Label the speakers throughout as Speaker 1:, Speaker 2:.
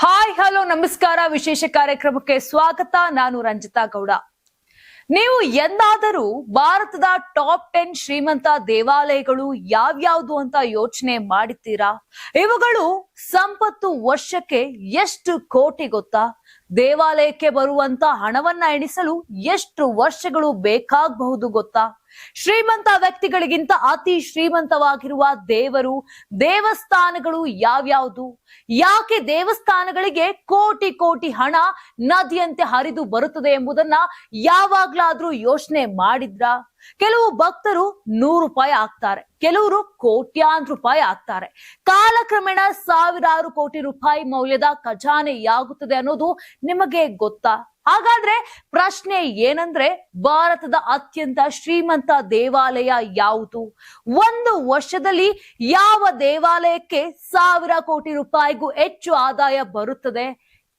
Speaker 1: Hi, hello, ನಮಸ್ಕಾರ. ವಿಶೇಷ ಕಾರ್ಯಕ್ರಮಕ್ಕೆ ಸ್ವಾಗತ. ನಾನು ರಂಜಿತಾ ಗೌಡ. ನೀವು ಎಂದಾದರೂ ಭಾರತದ ಟಾಪ್ ಟೆನ್ ಶ್ರೀಮಂತ ದೇವಾಲಯಗಳು ಯಾವ್ಯಾವ್ದು ಅಂತ ಯೋಚನೆ ಮಾಡುತ್ತೀರಾ ಇವುಗಳು ಸಂಪತ್ತು ವರ್ಷಕ್ಕೆ ಎಷ್ಟು ಕೋಟಿ ಗೊತ್ತಾ? ದೇವಾಲಯಕ್ಕೆ ಬರುವಂತ ಹಣವನ್ನ ಎಣಿಸಲು ಎಷ್ಟು ವರ್ಷಗಳು ಬೇಕಾಗಬಹುದು ಗೊತ್ತಾ? ಶ್ರೀಮಂತ ವ್ಯಕ್ತಿಗಳಿಗಿಂತ ಅತಿ ಶ್ರೀಮಂತವಾಗಿರುವ ದೇವರು, ದೇವಸ್ಥಾನಗಳು ಯಾವ್ಯಾವುದು? ಯಾಕೆ ದೇವಸ್ಥಾನಗಳಿಗೆ ಕೋಟಿ ಕೋಟಿ ಹಣ ನದಿಯಂತೆ ಹರಿದು ಬರುತ್ತದೆ ಎಂಬುದನ್ನ ಯಾವಾಗ್ಲಾದ್ರೂ ಯೋಚನೆ ಮಾಡಿದ್ರಾ? ಕೆಲವು ಭಕ್ತರು ನೂರು ರೂಪಾಯಿ ಆಗ್ತಾರೆ ಕೆಲವರು ಕೋಟ್ಯಾಂತರ ರೂಪಾಯಿ ಆಗ್ತಾರೆ ಕಾಲಕ್ರಮೇಣ ಸಾವಿರಾರು ಕೋಟಿ ರೂಪಾಯಿ ಮೌಲ್ಯದ ಖಜಾನೆಯಾಗುತ್ತದೆ ಅನ್ನೋದು ನಿಮಗೆ ಗೊತ್ತಾ? ಹಾಗಾದ್ರೆ ಪ್ರಶ್ನೆ ಏನಂದ್ರೆ ಭಾರತದ ಅತ್ಯಂತ ಶ್ರೀಮಂತ ದೇವಾಲಯ ಯಾವುದು? ಒಂದು ವರ್ಷದಲ್ಲಿ ಯಾವ ದೇವಾಲಯಕ್ಕೆ ಸಾವಿರ ಕೋಟಿ ರೂಪಾಯಿಗೂ ಹೆಚ್ಚು ಆದಾಯ ಬರುತ್ತದೆ?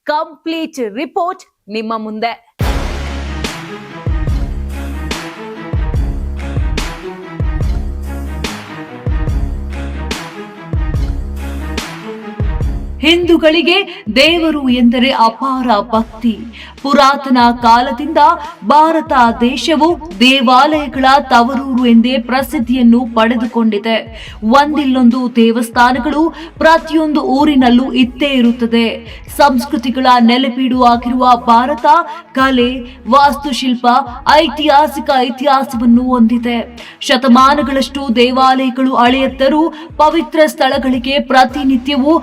Speaker 1: ಕಂಪ್ಲೀಟ್ ರಿಪೋರ್ಟ್ ನಿಮ್ಮ ಮುಂದೆ. ಹಿಂದೂಗಳಿಗೆ ದೇವರು ಎಂದರೆ ಅಪಾರ ಭಕ್ತಿ. ಪುರಾತನ ಕಾಲದಿಂದ ಭಾರತ ದೇಶವು ದೇವಾಲಯಗಳ ತವರೂರು ಎಂದೇ ಪ್ರಸಿದ್ಧಿಯನ್ನು ಪಡೆದುಕೊಂಡಿದೆ. ಒಂದಿಲ್ಲೊಂದು ದೇವಸ್ಥಾನಗಳು ಪ್ರತಿಯೊಂದು ಊರಿನಲ್ಲೂ ಇತ್ತೇ ಇರುತ್ತದೆ. ಸಂಸ್ಕೃತಿಗಳ ನೆಲೆಪೀಡು ಆಗಿರುವ ಭಾರತ ಕಲೆ, ವಾಸ್ತುಶಿಲ್ಪ, ಐತಿಹಾಸಿಕ ಇತಿಹಾಸವನ್ನು ಹೊಂದಿದೆ. ಶತಮಾನಗಳಷ್ಟು ದೇವಾಲಯಗಳು ಅಳೆಯತ್ತರೂ ಪವಿತ್ರ ಸ್ಥಳಗಳಿಗೆ ಪ್ರತಿನಿತ್ಯವೂ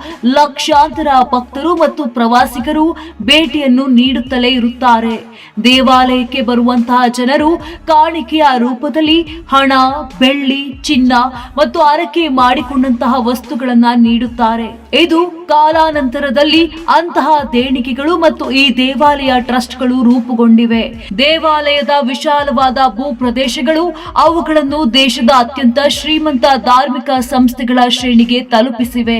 Speaker 1: ಲಕ್ಷಾಂತರ ಭಕ್ತರು ಮತ್ತು ಪ್ರವಾಸಿಗರು ಭೇಟಿಯನ್ನು ನೀಡುತ್ತಲೇ ಇರುತ್ತಾರೆ. ದೇವಾಲಯಕ್ಕೆ ಬರುವಂತಹ ಜನರು ಕಾಣಿಕೆಯ ರೂಪದಲ್ಲಿ ಹಣ, ಬೆಳ್ಳಿ, ಚಿನ್ನ ಮತ್ತು ಅರಕೆ ಮಾಡಿಕೊಂಡಂತಹ ವಸ್ತುಗಳನ್ನ ನೀಡುತ್ತಾರೆ. ಇದು ಕಾಲಾನಂತರದಲ್ಲಿ ಅಂತಹ ದೇಣಿಗೆಗಳು ಮತ್ತು ಈ ದೇವಾಲಯ ಟ್ರಸ್ಟ್ಗಳು ರೂಪುಗೊಂಡಿವೆ. ದೇವಾಲಯದ ವಿಶಾಲವಾದ ಭೂ ಪ್ರದೇಶಗಳು ಅವುಗಳನ್ನು ದೇಶದ ಅತ್ಯಂತ ಶ್ರೀಮಂತ ಧಾರ್ಮಿಕ ಸಂಸ್ಥೆಗಳ ಶ್ರೇಣಿಗೆ ತಲುಪಿಸಿವೆ.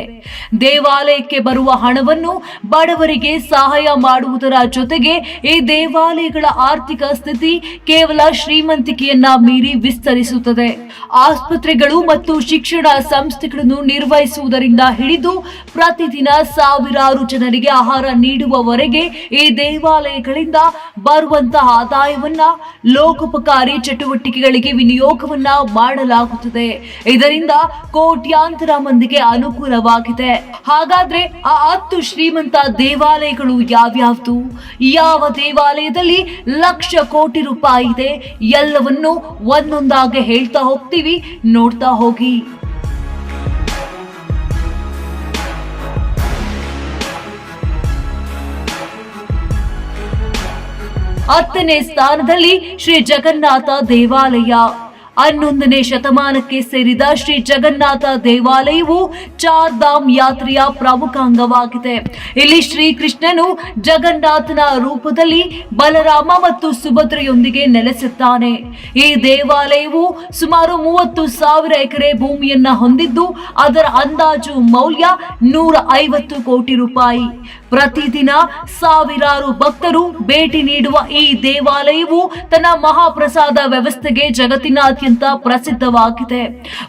Speaker 1: ದೇವಾಲಯಕ್ಕೆ ಬರುವ ಹಣವನ್ನು ಬಡವರಿಗೆ ಸಹಾಯ ಮಾಡುವುದರ ಜೊತೆಗೆ ಈ ದೇವಾಲಯಗಳ ಆರ್ಥಿಕ ಸ್ಥಿತಿ ಕೇವಲ ಶ್ರೀಮಂತಿಕೆಯನ್ನ ಮೀರಿ ವಿಸ್ತರಿಸುತ್ತದೆ. ಆಸ್ಪತ್ರೆಗಳು ಮತ್ತು ಶಿಕ್ಷಣ ಸಂಸ್ಥೆಗಳನ್ನು ನಿರ್ವಹಿಸುವುದರಿಂದ ಹಿಡಿದು ಪ್ರತಿದಿನ ಸಾವಿರಾರು ಜನರಿಗೆ ಆಹಾರ ನೀಡುವವರೆಗೆ ಈ ದೇವಾಲಯಗಳಿಂದ ಬರುವಂತಹ ಆದಾಯವನ್ನ ಲೋಕೋಪಕಾರಿ ಚಟುವಟಿಕೆಗಳಿಗೆ ವಿನಿಯೋಗವನ್ನ ಮಾಡಲಾಗುತ್ತದೆ. ಇದರಿಂದ ಕೋಟ್ಯಾಂತರ ಮಂದಿಗೆ ಅನುಕೂಲವಾಗಿದೆ. ಹಾಗಾದ್ರೆ ಆ ಹತ್ತು ಶ್ರೀಮಂತ ದೇವಾಲಯಗಳು ಯಾವ್ಯಾವ್ದು? ಯಾವ ದೇವಾಲಯದಲ್ಲಿ ಲಕ್ಷ ಕೋಟಿ ರೂಪಾಯಿ ಇದೆ? ಎಲ್ಲವನ್ನು ಒಂದೊಂದಾಗಿ ಹೇಳ್ತಾ ಹೋಗ್ತೀವಿ. ನೋಡ್ತಾ ಹೋಗಿ. ಹತ್ತನೇ ಸ್ಥಾನದಲ್ಲಿ ಶ್ರೀ ಜಗನ್ನಾಥ ದೇವಾಲಯ. ಹನ್ನೊಂದನೇ ಶತಮಾನಕ್ಕೆ ಸೇರಿದ ಶ್ರೀ ಜಗನ್ನಾಥ ದೇವಾಲಯವು ಚಾರ್ ಧಾಮ್ ಯಾತ್ರೆಯ ಪ್ರಮುಖ ಅಂಗವಾಗಿದೆ. ಇಲ್ಲಿ ಶ್ರೀಕೃಷ್ಣನು ಜಗನ್ನಾಥನ ರೂಪದಲ್ಲಿ ಬಲರಾಮ ಮತ್ತು ಸುಭದ್ರೆಯೊಂದಿಗೆ ನೆಲೆಸುತ್ತಾನೆ. ಈ ದೇವಾಲಯವು ಸುಮಾರು ಮೂವತ್ತು ಸಾವಿರ ಎಕರೆ ಭೂಮಿಯನ್ನ ಹೊಂದಿದ್ದು, ಅದರ ಅಂದಾಜು ಮೌಲ್ಯ ನೂರ ಐವತ್ತು ಕೋಟಿ ರೂಪಾಯಿ. ಪ್ರತಿದಿನ ಸಾವಿರಾರು ಭಕ್ತರು ಭೇಟಿ ನೀಡುವ ಈ ದೇವಾಲಯವು ತನ್ನ ಮಹಾಪ್ರಸಾದ ವ್ಯವಸ್ಥೆಗೆ ಜಗತ್ತಿನಾದ್ಯಂತ ಪ್ರಸಿದ್ಧವಾಗಿದೆ.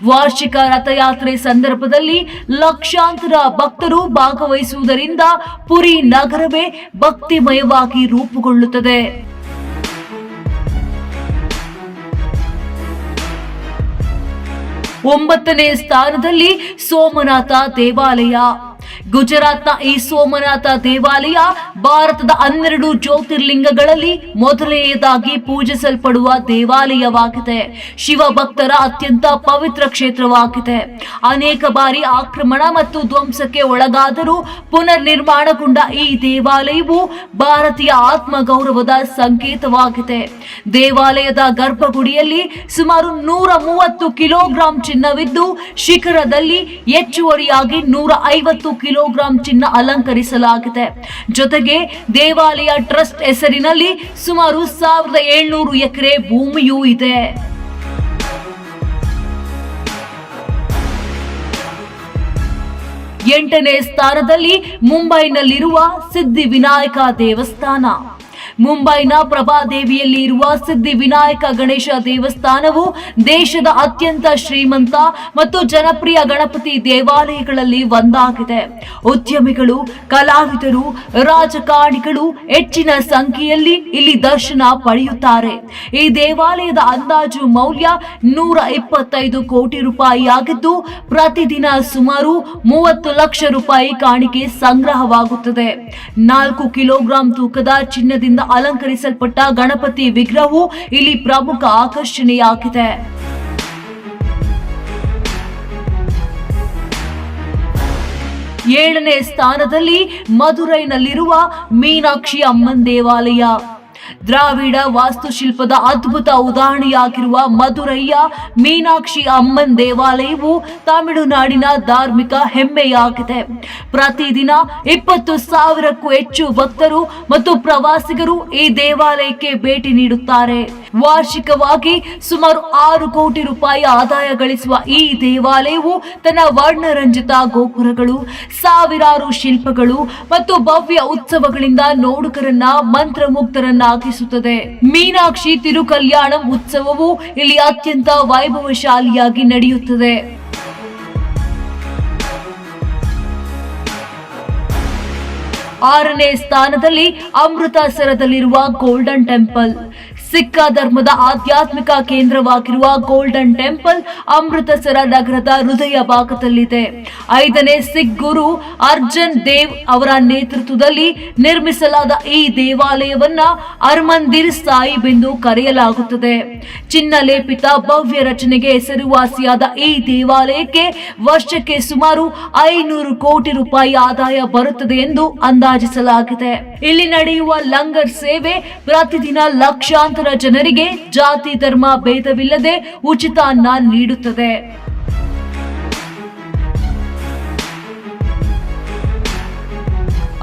Speaker 1: ವಾರ್ಷಿಕ ರಥಯಾತ್ರೆ ಸಂದರ್ಭದಲ್ಲಿ ಲಕ್ಷಾಂತರ ಭಕ್ತರು ಭಾಗವಹಿಸುವುದರಿಂದ ಪುರಿ ನಗರವೇ ಭಕ್ತಿಮಯವಾಗಿ ರೂಪುಗೊಳ್ಳುತ್ತದೆ. ಒಂಬತ್ತನೇ ಸ್ಥಾನದಲ್ಲಿ ಸೋಮನಾಥ ದೇವಾಲಯ. ಗುಜರಾತ್ನ ಈ ಸೋಮನಾಥ ದೇವಾಲಯ ಭಾರತದ ಹನ್ನೆರಡು ಜ್ಯೋತಿರ್ಲಿಂಗಗಳಲ್ಲಿ ಮೊದಲನೆಯದಾಗಿ ಪೂಜಿಸಲ್ಪಡುವ ದೇವಾಲಯವಾಗಿದೆ. ಶಿವ ಭಕ್ತರ ಅತ್ಯಂತ ಪವಿತ್ರ ಕ್ಷೇತ್ರವಾಗಿದೆ. ಅನೇಕ ಬಾರಿ ಆಕ್ರಮಣ ಮತ್ತು ಧ್ವಂಸಕ್ಕೆ ಒಳಗಾದರೂ ಪುನರ್ ನಿರ್ಮಾಣಗೊಂಡ ಈ ದೇವಾಲಯವು ಭಾರತೀಯ ಆತ್ಮಗೌರವದ ಸಂಕೇತವಾಗಿದೆ. ದೇವಾಲಯದ ಗರ್ಭಗುಡಿಯಲ್ಲಿ ಸುಮಾರು ನೂರ ಮೂವತ್ತು ಕಿಲೋಗ್ರಾಂ ಚಿನ್ನವಿದ್ದು, ಶಿಖರದಲ್ಲಿ ಹೆಚ್ಚುವರಿಯಾಗಿ ನೂರ ಐವತ್ತು ಕಿಲೋಗ್ರಾಂ ಚಿನ್ನ ಅಲಂಕರಿಸಲಾಗಿದೆ. ಜೊತೆಗೆ ದೇವಾಲಯ ಟ್ರಸ್ಟ್ ಹೆಸರಿನಲ್ಲಿ ಸುಮಾರು ಸಾವಿರದ ಏಳ್ನೂರು ಎಕರೆ ಭೂಮಿಯೂ ಇದೆ. ಎಂಟನೇ ಸ್ಥಾನದಲ್ಲಿ ಮುಂಬೈನಲ್ಲಿರುವ ಸಿದ್ಧಿ ವಿನಾಯಕ ದೇವಸ್ಥಾನ. ಮುಂಬೈನ ಪ್ರಭಾದೇವಿಯಲ್ಲಿ ಇರುವ ಸಿದ್ಧಿ ವಿನಾಯಕ ಗಣೇಶ ದೇವಸ್ಥಾನವು ದೇಶದ ಅತ್ಯಂತ ಶ್ರೀಮಂತ ಮತ್ತು ಜನಪ್ರಿಯ ಗಣಪತಿ ದೇವಾಲಯಗಳಲ್ಲಿ ಒಂದಾಗಿದೆ. ಉದ್ಯಮಿಗಳು, ಕಲಾವಿದರು, ರಾಜಕಾರಣಿಗಳು ಹೆಚ್ಚಿನ ಸಂಖ್ಯೆಯಲ್ಲಿ ಇಲ್ಲಿ ದರ್ಶನ ಪಡೆಯುತ್ತಾರೆ. ಈ ದೇವಾಲಯದ ಅಂದಾಜು ಮೌಲ್ಯ ನೂರ ಇಪ್ಪತ್ತೈದು ಕೋಟಿ ರೂಪಾಯಿ ಆಗಿದ್ದು, ಪ್ರತಿದಿನ ಸುಮಾರು ಮೂವತ್ತು ಲಕ್ಷ ರೂಪಾಯಿ ಕಾಣಿಕೆ ಸಂಗ್ರಹವಾಗುತ್ತದೆ. ನಾಲ್ಕು ಕಿಲೋಗ್ರಾಂ ತೂಕದ ಚಿನ್ನದಿಂದ ಅಲಂಕರಿಸಲ್ಪಟ್ಟ ಗಣಪತಿ ವಿಗ್ರಹವು ಇಲ್ಲಿ ಪ್ರಮುಖ ಆಕರ್ಷಣೆಯಾಗಿದೆ. ಏಳನೇ ಸ್ಥಾನದಲ್ಲಿ ಮಧುರೈನಲ್ಲಿರುವ ಮೀನಾಕ್ಷಿ ಅಮ್ಮನ್ ದೇವಾಲಯ. ದ್ರಾವಿಡ ವಾಸ್ತುಶಿಲ್ಪದ ಅದ್ಭುತ ಉದಾಹರಣೆಯಾಗಿರುವ ಮಧುರಯ್ಯ ಮೀನಾಕ್ಷಿ ಅಮ್ಮನ್ ದೇವಾಲಯವು ತಮಿಳುನಾಡಿನ ಧಾರ್ಮಿಕ ಹೆಮ್ಮೆಯಾಗಿದೆ. ಪ್ರತಿದಿನ ಇಪ್ಪತ್ತು ಸಾವಿರಕ್ಕೂ ಹೆಚ್ಚು ಭಕ್ತರು ಮತ್ತು ಪ್ರವಾಸಿಗರು ಈ ದೇವಾಲಯಕ್ಕೆ ಭೇಟಿ ನೀಡುತ್ತಾರೆ. ವಾರ್ಷಿಕವಾಗಿ ಸುಮಾರು ಆರು ಕೋಟಿ ರೂಪಾಯಿ ಆದಾಯ ಗಳಿಸುವ ಈ ದೇವಾಲಯವು ತನ್ನ ವರ್ಣರಂಜಿತ ಗೋಪುರಗಳು, ಸಾವಿರಾರು ಶಿಲ್ಪಗಳು ಮತ್ತು ಭವ್ಯ ಉತ್ಸವಗಳಿಂದ ನೋಡುಗರನ್ನ ಮಂತ್ರಮುಗ್ಧರನ್ನಾಗಿಸುತ್ತದೆ ಮೀನಾಕ್ಷಿ ತಿರುಕಲ್ಯಾಣಂ ಉತ್ಸವವು ಇಲ್ಲಿ ಅತ್ಯಂತ ವೈಭವಶಾಲಿಯಾಗಿ ನಡೆಯುತ್ತದೆ. ಆರನೇ ಸ್ಥಾನದಲ್ಲಿ ಅಮೃತಸರದಲ್ಲಿರುವ ಗೋಲ್ಡನ್ ಟೆಂಪಲ್. ಸಿಕ್ಕ ಧರ್ಮದ ಆಧ್ಯಾತ್ಮಿಕ ಕೇಂದ್ರವಾಗಿರುವ ಗೋಲ್ಡನ್ ಟೆಂಪಲ್ ಅಮೃತಸರ ನಗರದ ಹೃದಯ ಭಾಗದಲ್ಲಿದೆ. ಐದನೇ ಸಿಖ್ ಗುರು ಅರ್ಜನ್ ದೇವ್ ಅವರ ನೇತೃತ್ವದಲ್ಲಿ ನಿರ್ಮಿಸಲಾದ ಈ ದೇವಾಲಯವನ್ನ ಹರ್ಮಂದಿರ್ ಸಾಹಿಬ್ ಎಂದು ಕರೆಯಲಾಗುತ್ತದೆ. ಚಿನ್ನ ಲೇಪಿತ ಭವ್ಯ ರಚನೆಗೆ ಹೆಸರುವಾಸಿಯಾದ ಈ ದೇವಾಲಯಕ್ಕೆ ವರ್ಷಕ್ಕೆ ಸುಮಾರು ಐನೂರು ಕೋಟಿ ರೂಪಾಯಿ ಆದಾಯ ಬರುತ್ತದೆ ಎಂದು ಅಂದಾಜಿಸಲಾಗಿದೆ. ಇಲ್ಲಿ ನಡೆಯುವ ಲಂಗರ್ ಸೇವೆ ಪ್ರತಿದಿನ ಲಕ್ಷಾಂತರ ಜನರಿಗೆ ಜಾತಿ ಧರ್ಮ ಭೇದವಿಲ್ಲದೆ ಉಚಿತ ಅನ್ನ ನೀಡುತ್ತದೆ.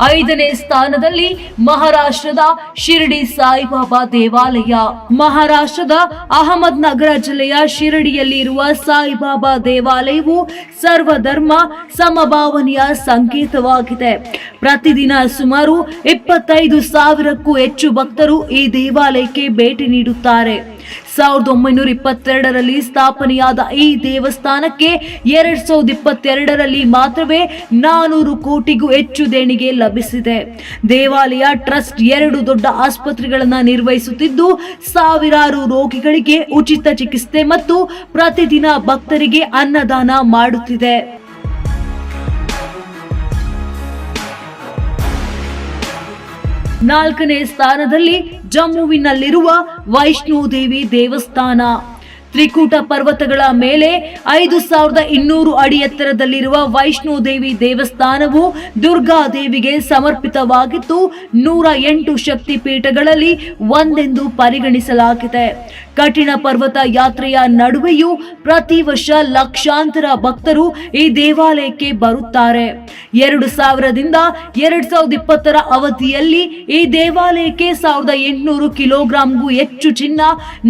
Speaker 1: ಐದನೇ ಸ್ಥಾನದಲ್ಲಿ ಮಹಾರಾಷ್ಟ್ರದ ಶಿರಡಿ ಸಾಯಿಬಾಬಾ ದೇವಾಲಯ. ಮಹಾರಾಷ್ಟ್ರದ ಅಹಮದ್ ನಗರ ಜಿಲ್ಲೆಯ ಶಿರಡಿಯಲ್ಲಿ ಇರುವ ಸಾಯಿಬಾಬಾ ದೇವಾಲಯವು ಸರ್ವಧರ್ಮ ಸಮಭಾವನೆಯ ಸಂಕೇತವಾಗಿದೆ. ಪ್ರತಿದಿನ ಸುಮಾರು ಇಪ್ಪತ್ತೈದು ಸಾವಿರಕ್ಕೂ ಹೆಚ್ಚು ಭಕ್ತರು ಈ ದೇವಾಲಯಕ್ಕೆ ಭೇಟಿ ನೀಡುತ್ತಾರೆ. ಸಾವಿರದ ಒಂಬೈನೂರ ಇಪ್ಪತ್ತೆರಡರಲ್ಲಿ ಸ್ಥಾಪನೆಯಾದ ಈ ದೇವಸ್ಥಾನಕ್ಕೆ ಎರಡ್ ಸಾವಿರದ ಇಪ್ಪತ್ತೆರಡರಲ್ಲಿ ಮಾತ್ರವೇ ನಾನೂರು ಕೋಟಿಗೂ ಹೆಚ್ಚು ದೇಣಿಗೆ ಲಭಿಸಿದೆ. ದೇವಾಲಯ ಟ್ರಸ್ಟ್ ಎರಡು ದೊಡ್ಡ ಆಸ್ಪತ್ರೆಗಳನ್ನು ನಿರ್ವಹಿಸುತ್ತಿದ್ದು, ಸಾವಿರಾರು ರೋಗಿಗಳಿಗೆ ಉಚಿತ ಚಿಕಿತ್ಸೆ ಮತ್ತು ಪ್ರತಿದಿನ ಭಕ್ತರಿಗೆ ಅನ್ನದಾನ ಮಾಡುತ್ತಿದೆ. ನಾಲ್ಕನೇ ಸ್ಥಾನದಲ್ಲಿ ಜಮ್ಮುವಿನಲ್ಲಿರುವ ವೈಷ್ಣೋದೇವಿ ದೇವಸ್ಥಾನ. ತ್ರಿಕೂಟ ಪರ್ವತಗಳ ಮೇಲೆ ಐದು ಸಾವಿರದ ಇನ್ನೂರು ಅಡಿ ಎತ್ತರದಲ್ಲಿರುವ ವೈಷ್ಣೋದೇವಿ ದೇವಸ್ಥಾನವು ದುರ್ಗಾ ದೇವಿಗೆ ಸಮರ್ಪಿತವಾಗಿದ್ದು, ನೂರ ಎಂಟು ಶಕ್ತಿ ಪೀಠಗಳಲ್ಲಿ ಒಂದೆಂದು ಪರಿಗಣಿಸಲಾಗಿದೆ. ಕಠಿಣ ಪರ್ವತ ಯಾತ್ರೆಯ ನಡುವೆಯೂ ಪ್ರತಿ ವರ್ಷ ಲಕ್ಷಾಂತರ ಭಕ್ತರು ಈ ದೇವಾಲಯಕ್ಕೆ ಬರುತ್ತಾರೆ. ಎರಡು ಸಾವಿರದಿಂದ ಎರಡ್ ಸಾವಿರದ ಇಪ್ಪತ್ತರ ಅವಧಿಯಲ್ಲಿ ಈ ದೇವಾಲಯಕ್ಕೆ ಸಾವಿರದ ಎಂಟುನೂರು ಕಿಲೋಗ್ರಾಂಗೂ ಹೆಚ್ಚು ಚಿನ್ನ,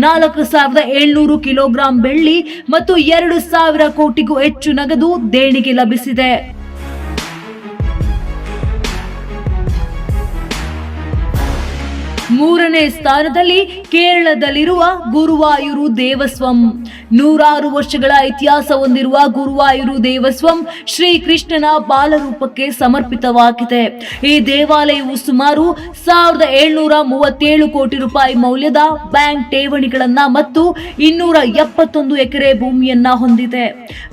Speaker 1: ನಾಲ್ಕು ಸಾವಿರದ ಏಳ್ನೂರು ಕಿಲೋಗ್ರಾಂ ಬೆಳ್ಳಿ ಮತ್ತು ಎರಡು ಸಾವಿರ ಕೋಟಿಗೂ ಹೆಚ್ಚು ನಗದು ದೇಣಿಗೆ ಲಭಿಸಿದೆ. ಮೂರನೇ ಸ್ಥಾನದಲ್ಲಿ ಕೇರಳದಲ್ಲಿರುವ ಗುರುವಾಯೂರು ದೇವಸ್ವಂ. ನೂರಾರು ವರ್ಷಗಳ ಇತಿಹಾಸ ಹೊಂದಿರುವ ಗುರುವಾಯೂರು ದೇವಸ್ವಂ ಶ್ರೀ ಕೃಷ್ಣನ ಬಾಲರೂಪಕ್ಕೆ ಸಮರ್ಪಿತವಾಗಿದೆ. ಈ ದೇವಾಲಯವು ಸುಮಾರು ಸಾವಿರದ ಏಳ್ನೂರ ಮೂವತ್ತೇಳು ಕೋಟಿ ರೂಪಾಯಿ ಮೌಲ್ಯದ ಬ್ಯಾಂಕ್ ಠೇವಣಿಗಳನ್ನ ಮತ್ತು ಇನ್ನೂರ ಎಪ್ಪತ್ತೊಂದು ಎಕರೆ ಭೂಮಿಯನ್ನ ಹೊಂದಿದೆ.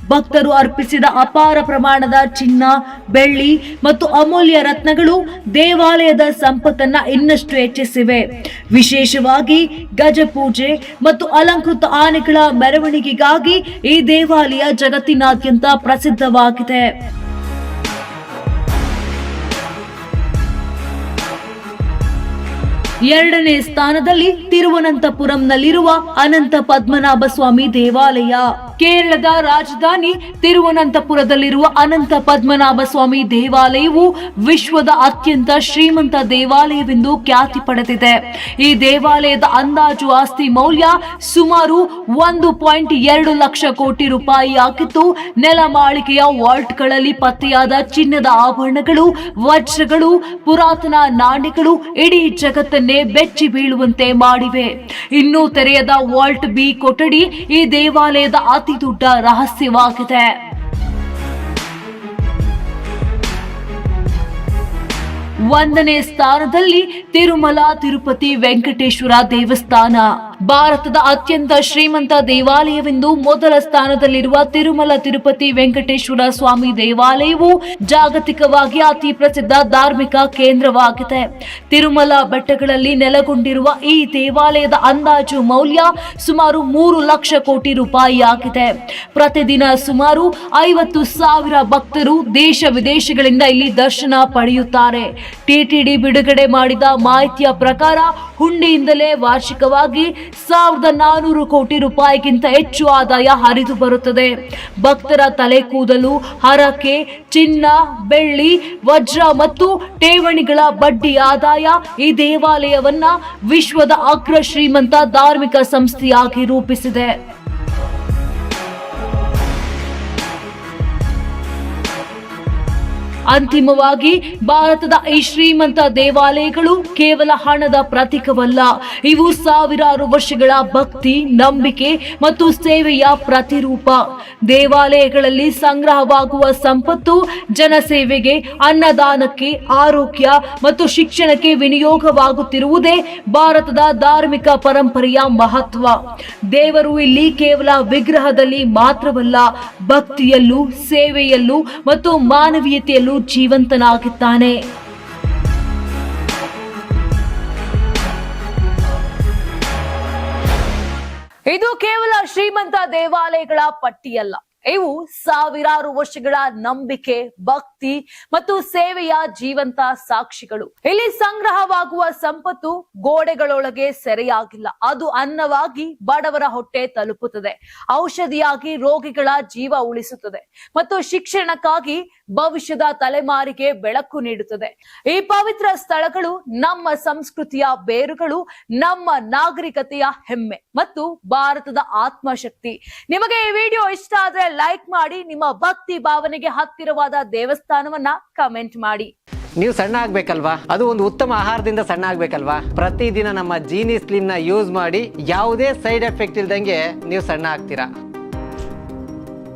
Speaker 1: ಭಕ್ತರು ಅರ್ಪಿಸಿದ ಅಪಾರ ಪ್ರಮಾಣದ ಚಿನ್ನ, ಬೆಳ್ಳಿ ಮತ್ತು ಅಮೂಲ್ಯ ರತ್ನಗಳು ದೇವಾಲಯದ ಸಂಪತ್ತನ್ನ ಇನ್ನಷ್ಟು ಹೆಚ್ಚಿಸಿವೆ. ವಿಶೇಷವಾಗಿ ಗಜಪೂಜೆ ಮತ್ತು ಅಲಂಕೃತ ಆನೆಗಳ ಮೆರವಣಿಗೆಗಾಗಿ ಈ ದೇವಾಲಯ ಜಗತ್ತಿನಾದ್ಯಂತ ಪ್ರಸಿದ್ಧವಾಗಿದೆ. ಎರಡನೇ ಸ್ಥಾನದಲ್ಲಿ ತಿರುವನಂತಪುರಂನಲ್ಲಿರುವ ಅನಂತ ಪದ್ಮನಾಭ ಸ್ವಾಮಿ ದೇವಾಲಯ. ಕೇರಳದ ರಾಜಧಾನಿ ತಿರುವನಂತಪುರದಲ್ಲಿರುವ ಅನಂತ ಪದ್ಮನಾಭ ಸ್ವಾಮಿ ದೇವಾಲಯವು ವಿಶ್ವದ ಅತ್ಯಂತ ಶ್ರೀಮಂತ ದೇವಾಲಯವೆಂದು ಖ್ಯಾತಿ ಪಡೆದಿದೆ. ಈ ದೇವಾಲಯದ ಅಂದಾಜು ಆಸ್ತಿ ಮೌಲ್ಯ ಸುಮಾರು ಒಂದು ಪಾಯಿಂಟ್ ಎರಡು ಲಕ್ಷ ಕೋಟಿ ರೂಪಾಯಿ ಆಗಿದ್ದು ನೆಲಮಾಳಿಗೆಯ ವಾಲ್ಟ್ಗಳಲ್ಲಿ ಪತ್ತೆಯಾದ ಚಿನ್ನದ ಆಭರಣಗಳು, ವಜ್ರಗಳು, ಪುರಾತನ ನಾಣ್ಯಗಳು ಇಡೀ ಜಗತ್ತನ್ನೇ ಬೆಚ್ಚಿ ಬೀಳುವಂತೆ ಮಾಡಿವೆ. ಇನ್ನೂ ತೆರೆಯದ ವಾಲ್ಟ್ ಬಿ ಕೊಠಡಿ ಈ ದೇವಾಲಯದ ಅತಿ ದೊಡ್ಡ ರಹಸ್ಯವಾಗಿದೆ. ಒಂದನೇ ಸ್ಥಾನದಲ್ಲಿ ತಿರುಮಲ ತಿರುಪತಿ ವೆಂಕಟೇಶ್ವರ ದೇವಸ್ಥಾನ. ಭಾರತದ ಅತ್ಯಂತ ಶ್ರೀಮಂತ ದೇವಾಲಯವೆಂದು ಮೊದಲ ಸ್ಥಾನದಲ್ಲಿರುವ ತಿರುಮಲ ತಿರುಪತಿ ವೆಂಕಟೇಶ್ವರ ಸ್ವಾಮಿ ದೇವಾಲಯವು ಜಾಗತಿಕವಾಗಿ ಅತಿ ಪ್ರಸಿದ್ಧ ಧಾರ್ಮಿಕ ಕೇಂದ್ರವಾಗಿದೆ. ತಿರುಮಲ ಬೆಟ್ಟಗಳಲ್ಲಿ ನೆಲೆಗೊಂಡಿರುವ ಈ ದೇವಾಲಯದ ಅಂದಾಜು ಮೌಲ್ಯ ಸುಮಾರು ಮೂರು ಲಕ್ಷ ಕೋಟಿ ರೂಪಾಯಿ ಆಗಿದೆ. ಪ್ರತಿದಿನ ಸುಮಾರು ಐವತ್ತು ಸಾವಿರ ಭಕ್ತರು ದೇಶ ವಿದೇಶಗಳಿಂದ ಇಲ್ಲಿ ದರ್ಶನ ಪಡೆಯುತ್ತಾರೆ. ಟಿಟಿಡಿ ಬಿಡುಗಡೆ ಮಾಡಿದ ಮಾಹಿತಿಯ ಪ್ರಕಾರ, ಹುಂಡಿಯಿಂದಲೇ ವಾರ್ಷಿಕವಾಗಿ ಸಾವಿರದ ನಾನೂರು ಕೋಟಿ ರೂಪಾಯಿಗಿಂತ ಹೆಚ್ಚು ಆದಾಯ ಹರಿದು ಬರುತ್ತದೆ. ಭಕ್ತರ ತಲೆ ಕೂದಲು, ಹರಕೆ, ಚಿನ್ನ, ಬೆಳ್ಳಿ, ವಜ್ರ ಮತ್ತು ಠೇವಣಿಗಳ ಬಡ್ಡಿ ಆದಾಯ ಈ ದೇವಾಲಯವನ್ನ ವಿಶ್ವದ ಅಗ್ರ ಶ್ರೀಮಂತ ಧಾರ್ಮಿಕ ಸಂಸ್ಥೆಯಾಗಿ ರೂಪಿಸಿದೆ. ಅಂತಿಮವಾಗಿ ಭಾರತದ ಈ ಶ್ರೀಮಂತ ದೇವಾಲಯಗಳು ಕೇವಲ ಹಣದ ಪ್ರತೀಕವಲ್ಲ. ಇವು ಸಾವಿರಾರು ವರ್ಷಗಳ ಭಕ್ತಿ, ನಂಬಿಕೆ ಮತ್ತು ಸೇವೆಯ ಪ್ರತಿರೂಪ. ದೇವಾಲಯಗಳಲ್ಲಿ ಸಂಗ್ರಹವಾಗುವ ಸಂಪತ್ತು ಜನಸೇವೆಗೆ, ಅನ್ನದಾನಕ್ಕೆ, ಆರೋಗ್ಯ ಮತ್ತು ಶಿಕ್ಷಣಕ್ಕೆ ವಿನಿಯೋಗವಾಗುತ್ತಿರುವುದೇ ಭಾರತದ ಧಾರ್ಮಿಕ ಪರಂಪರೆಯ ಮಹತ್ವ. ದೇವರು ಇಲ್ಲಿ ಕೇವಲ ವಿಗ್ರಹದಲ್ಲಿ ಮಾತ್ರವಲ್ಲ, ಭಕ್ತಿಯಲ್ಲೂ, ಸೇವೆಯಲ್ಲೂ ಮತ್ತು ಮಾನವೀಯತೆಯಲ್ಲೂ ಜೀವಂತನಾಗಿದ್ದಾನೆ. ಇದು ಕೇವಲ ಶ್ರೀಮಂತ ದೇವಾಲಯಗಳ ಪಟ್ಟಿಯಲ್ಲ. ಇವು ಸಾವಿರಾರು ವರ್ಷಗಳ ನಂಬಿಕೆ, ಭಕ್ತಿ ಮತ್ತು ಸೇವೆಯ ಜೀವಂತ ಸಾಕ್ಷಿಗಳು. ಇಲ್ಲಿ ಸಂಗ್ರಹವಾಗುವ ಸಂಪತ್ತು ಗೋಡೆಗಳೊಳಗೆ ಸೆರೆಯಾಗಿಲ್ಲ. ಅದು ಅನ್ನವಾಗಿ ಬಡವರ ಹೊಟ್ಟೆ ತಲುಪುತ್ತದೆ. ಔಷಧಿಯಾಗಿ ರೋಗಿಗಳ ಜೀವ ಉಳಿಸುತ್ತದೆ ಮತ್ತು ಶಿಕ್ಷಣಕ್ಕಾಗಿ ಭವಿಷ್ಯದ ತಲೆಮಾರಿಗೆ ಬೆಳಕು ನೀಡುತ್ತದೆ. ಈ ಪವಿತ್ರ ಸ್ಥಳಗಳು ನಮ್ಮ ಸಂಸ್ಕೃತಿಯ ಬೇರುಗಳು, ನಮ್ಮ ನಾಗರಿಕತೆಯ ಹೆಮ್ಮೆ ಮತ್ತು ಭಾರತದ ಆತ್ಮಶಕ್ತಿ. ನಿಮಗೆ ಈ ವಿಡಿಯೋ ಇಷ್ಟ ಆದ್ರೆ ಲೈಕ್ ಮಾಡಿ ನಿಮ್ಮ ಭಕ್ತಿ ಭಾವನೆಗೆ ಹತ್ತಿರವಾದ ದೇವಸ್ಥಾನವನ್ನ ಕಮೆಂಟ್ ಮಾಡಿ.
Speaker 2: ನೀವು ಸಣ್ಣ ಆಗ್ಬೇಕಲ್ವಾ? ಅದು ಒಂದು ಉತ್ತಮ ಆಹಾರದಿಂದ ಸಣ್ಣ ಆಗ್ಬೇಕಲ್ವಾ? ಪ್ರತಿದಿನ ನಮ್ಮ ಜೀನಿ ಸ್ಲಿಮ್ನ ಯೂಸ್ ಮಾಡಿ ಯಾವುದೇ ಸೈಡ್ ಎಫೆಕ್ಟ್ ಇಲ್ದಂಗೆ ನೀವು ಸಣ್ಣ ಆಗ್ತೀರಾ?